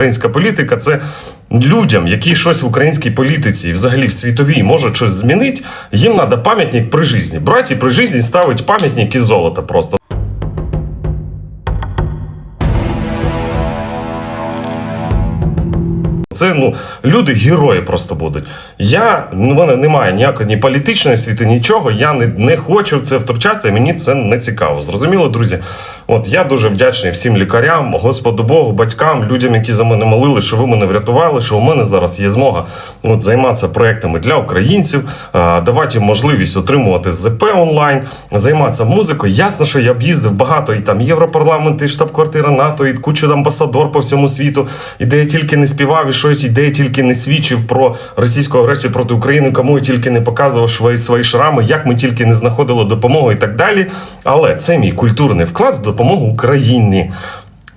Українська політика це людям, які щось в українській політиці і взагалі в світовій можуть щось змінити. Їм треба пам'ятник при житті. Браті при житті ставить пам'ятник із золота просто. Це ну люди герої просто будуть. Я ну, мене немає ніякої ні політичної світи, нічого. Я не, не хочу в це втручатися, і мені це не цікаво. Зрозуміло, друзі? От я дуже вдячний всім лікарям, Господу Богу, батькам, людям, які за мене молили, що ви мене врятували, що у мене зараз є змога от, займатися проектами для українців, а, давати їм можливість отримувати ЗП онлайн, займатися музикою. Ясно, що я б їздив багато і там Європарламент, і штаб-квартира НАТО, і куча амбасадор по всьому світу, і де я тільки не співав, і що ідея де тільки не свідчив про російську агресію проти України, кому я тільки не показував свої, свої шрами, як ми тільки не знаходили допомогу і так далі. Але це мій культурний вклад в допомогу Україні.